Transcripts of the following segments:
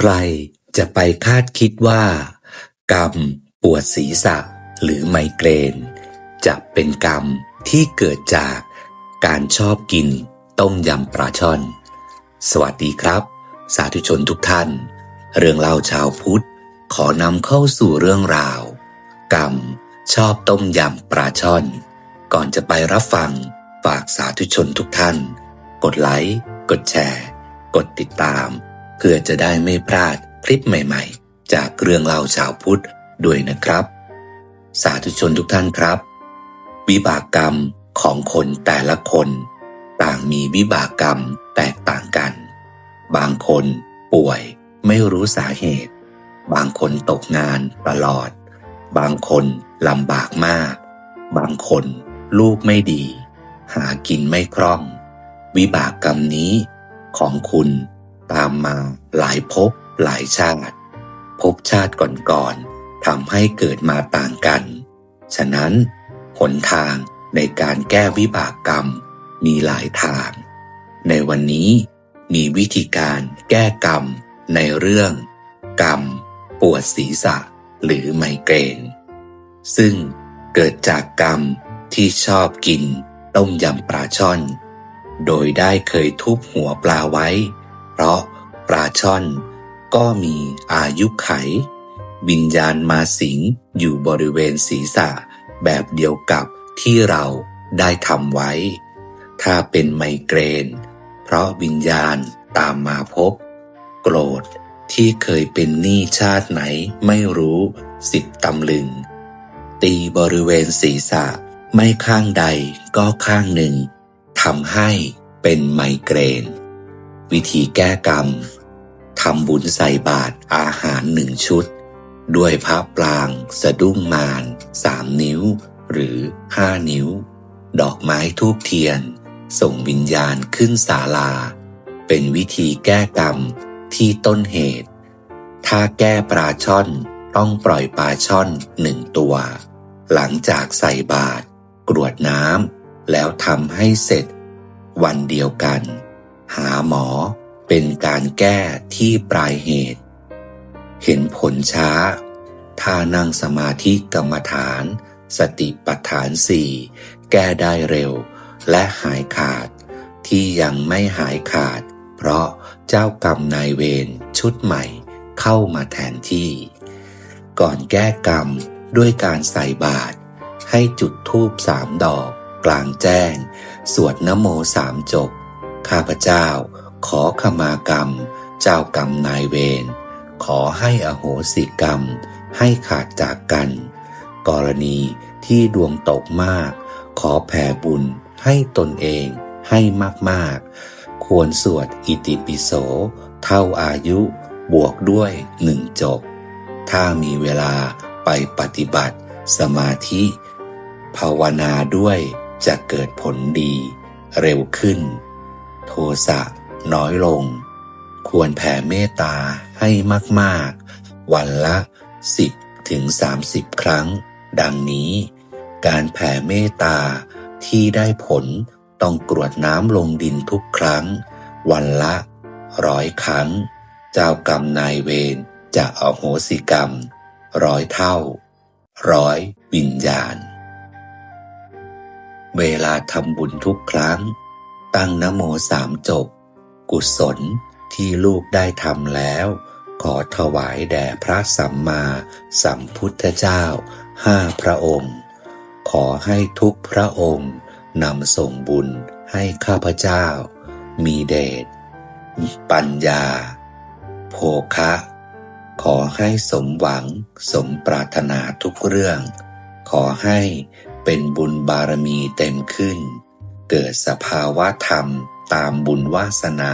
ใครจะไปคาดคิดว่า กรรมปวดศีรษะหรือไมเกรน จะเป็นกรรมที่เกิดจากการชอบกินต้มยำปลาช่อน สวัสดีครับ สาธุชนทุกท่าน เรื่องเล่าชาวพุทธ ขอนำเข้าสู่เรื่องราว กรรมชอบต้มยำปลาช่อน ก่อนจะไปรับฟังฝากสาธุชนทุกท่าน กดไลค์ กดแชร์ กดติดตาม เพื่อจะได้ไม่พลาดคลิปใหม่ๆ จากเรื่องเล่าชาวพุทธด้วยนะครับ สาธุชนทุกท่านครับ วิบากกรรมของคนแต่ละคน ต่างมีวิบากกรรมแตกต่างกัน บางคนป่วยไม่รู้สาเหตุ บางคนตกงานตลอด บางคนลำบากมาก บางคนลูกไม่ดี หากินไม่คล่อง วิบากกรรมนี้ของคุณ ตามมาหลายภพหลายชาติภพชาติก่อนๆทำให้เกิดมาต่างกัน ฉะนั้น หนทางในการแก้วิบากกรรมมีหลายทาง ในวันนี้มีวิธีการแก้กรรมในเรื่อง กรรม ปวดศีรษะหรือไมเกรน ซึ่งเกิดจากกรรมที่ชอบกินต้มยำปลาช่อน โดยได้เคยทุบหัวปลาไว้ เพราะปลาช่อนก็มีอายุไข วิญญาณมาสิงอยู่บริเวณศีรษะ แบบเดียวกับที่เราได้ทำไว้ ถ้าเป็นไมเกรน เพราะวิญญาณตามมาพบ โกรธที่เคยเป็นหนี้ชาติไหนไม่รู้สิบตำลึง ตีบริเวณศีรษะไม่ข้างใดก็ข้างหนึ่งทำให้เป็นไมเกรน วิธีแก้กรรมทำบุญใส่บาตรอาหารหนึ่งชุด ด้วยพระปราง สะดุ้งมานสามนิ้ว หรือห้านิ้ว ดอกไม้ทูบเทียน ส่งวิญญาณขึ้นศาลา เป็นวิธีแก้กรรมที่ต้นเหตุ ถ้าแก้ปลาช่อนต้องปล่อยปลาช่อนหนึ่งตัว หลังจากใส่บาตรกรวดน้ำแล้วทำให้เสร็จ วันเดียวกัน หาหมอเป็นการแก้ที่ปลายเหตุ เห็นผลช้า ถ้านั่งสมาธิกรรมฐาน สติปัฏฐานสี่แก้ได้เร็วและหายขาด ที่ยังไม่หายขาด เพราะเจ้ากรรมนายเวรชุดใหม่เข้ามาแทนที่ ก่อนแก้กรรมด้วยการใส่บาตรให้จุดธูปสามดอก กลางแจ้ง สวดนโมสามจบ ข้าพเจ้า ขอขมากรรม เจ้ากรรมนายเวร ขอให้อโหสิกรรม ให้ขาดจากกัน กรณีที่ดวงตกมาก ขอแผ่บุญให้ตนเองให้มากๆ ควรสวดอิติปิโส เท่าอายุบวกด้วยหนึ่งจบ ถ้ามีเวลาไปปฏิบัติ สมาธิ ภาวนาด้วยจะเกิดผลดี เร็วขึ้น โทสะน้อยลง ควรแผ่เมตตาให้มากๆ วันละ 10ถึง30 ครั้ง ดังนี้ การแผ่เมตตาที่ได้ผลต้องกรวดน้ำลงดินทุกครั้ง วันละร้อยครั้ง เจ้ากรรมนายเวรจะอโหสิกรรม ร้อยเท่า ร้อยวิญญาณ เวลาทำบุญทุกครั้ง ตั้งนโมสามจบ กุศลที่ลูกได้ทำแล้ว ขอถวายแด่พระสัมมาสัมพุทธเจ้าห้าพระองค์ ขอให้ทุกพระองค์นำส่งบุญให้ข้าพเจ้า มีเดชปัญญา โภคะ ขอให้สมหวังสมปรารถนาทุกเรื่อง ขอให้เป็นบุญบารมีเต็มขึ้น เกิดสภาวะธรรมตามบุญวาสนา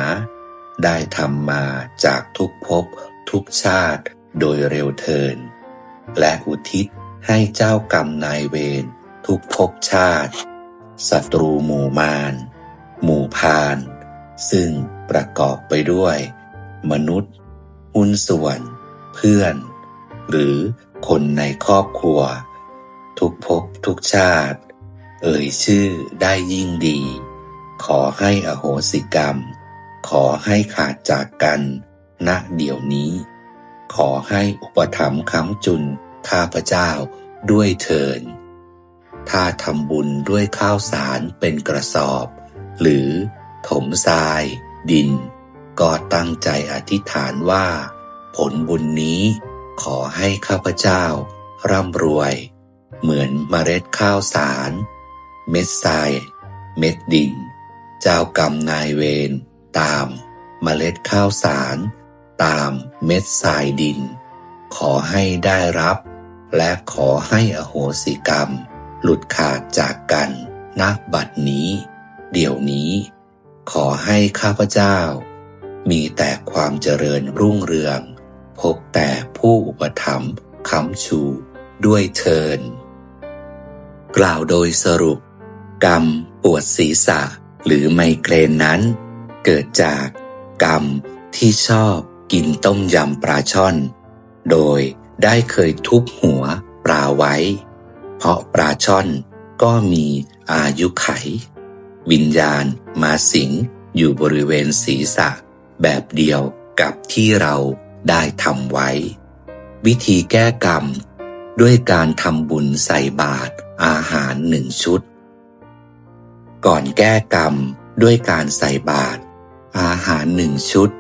ได้ทำมาจากทุกภพทุกชาติโดยเร็วเทิน และอุทิศให้เจ้ากรรมนายเวรทุกภพชาติศัตรูหมู่มารหมู่พาน ซึ่งประกอบไปด้วย มนุษย์ หุ้นส่วน เพื่อน หรือคนในครอบครัว ทุกภพทุกชาติ เอ่ยชื่อได้ยิ่งดี ขอให้อโหสิกรรม ขอให้ขาดจากกันณเดี๋ยวนี้ ขอให้อุปถัมภ์ค้ำจุนข้าพเจ้าด้วยเถิน ถ้าทำบุญด้วยข้าวสารเป็นกระสอบ หรือถมทราย ดิน ก็ตั้งใจอธิษฐานว่า ผลบุญนี้ขอให้ข้าพเจ้าร่ำรวย เหมือนเมล็ดข้าวสาร เม็ดทราย เม็ดดินเจ้ากรรมนายเวรตามเมล็ดข้าวสาร ตามเม็ดทรายดิน ขอให้ได้รับ และขอให้อโหสิกรรม หลุดขาดจากกันณบัดนี้ เดี๋ยวนี้ ขอให้ข้าพเจ้า มีแต่ความเจริญรุ่งเรือง พบแต่ผู้อุปถัมภ์ค้ำชูด้วยเทินกล่าวโดยสรุป กรรมปวดศีรษะหรือไมเกรนนั้น เกิดจากกรรมที่ชอบกินต้มยำปลาช่อน โดยได้เคยทุบหัวปลาไว้ เพราะปลาช่อนก็มีอายุไข วิญญาณมาสิงอยู่บริเวณศีรษะ แบบเดียวกับที่เราได้ทำไว้ วิธีแก้กรรม ด้วยการทำบุญใส่บาตรอาหารหนึ่งชุด ก่อนแก้กรรมด้วยการใส่บาตรอาหารหนึ่งชุด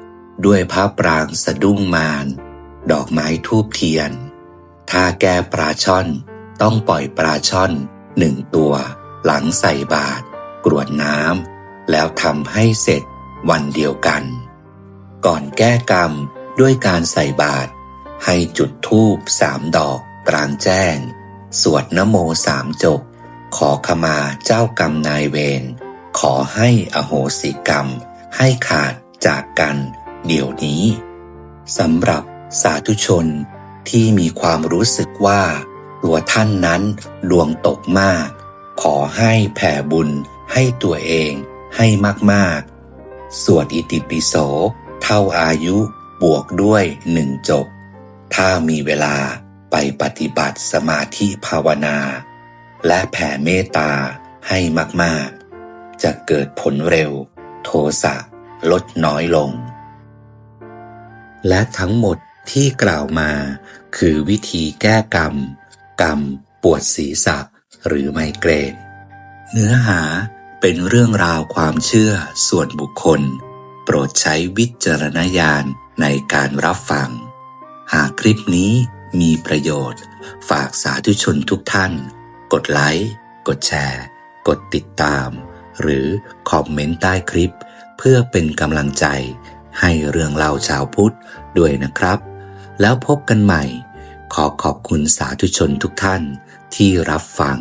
ด้วยพระปรางสะดุ้งมารดอกไม้ทูบเทียน ถ้าแก้ปลาช่อน ต้องปล่อยปลาช่อนหนึ่งตัว หลังใส่บาตรกรวดน้ำแล้วทำให้เสร็จวันเดียวกัน ก่อนแก้กรรมด้วยการใส่บาตรให้จุดธูปสามดอกกลางแจ้ง สวดนโมสามจบ ขอขมาเจ้ากรรมนายเวร ขอให้อโหสิกรรม ให้ขาดจากกันเดี๋ยวนี้สำหรับสาธุชนที่มีความรู้สึกว่า ตัวท่านนั้นดวงตกมาก ขอให้แผ่บุญให้ตัวเองให้มากๆ สวดอิติปิโส เท่าอายุบวกด้วยหนึ่งจบ ถ้ามีเวลาไปปฏิบัติสมาธิภาวนา และแผ่เมตตาให้มาก ๆ จะเกิดผลเร็ว โทสะลดน้อยลง และทั้งหมดที่กล่าวมา คือวิธีแก้กรรม กรรม ปวดศีรษะ หรือไมเกรนเนื้อหาเป็นเรื่องราวความเชื่อส่วนบุคคล โปรดใช้วิจารณญาณในการรับฟัง หากคลิปนี้มีประโยชน์ ฝากสาธุชนทุกท่าน กดไลค์ กดแชร์ กดติดตาม หรือคอมเมนต์ใต้คลิป เพื่อเป็นกำลังใจ ให้เรื่องเล่าชาวพุทธด้วยนะครับ แล้วพบกันใหม่ ขอขอบคุณสาธุชนทุกท่านที่รับฟัง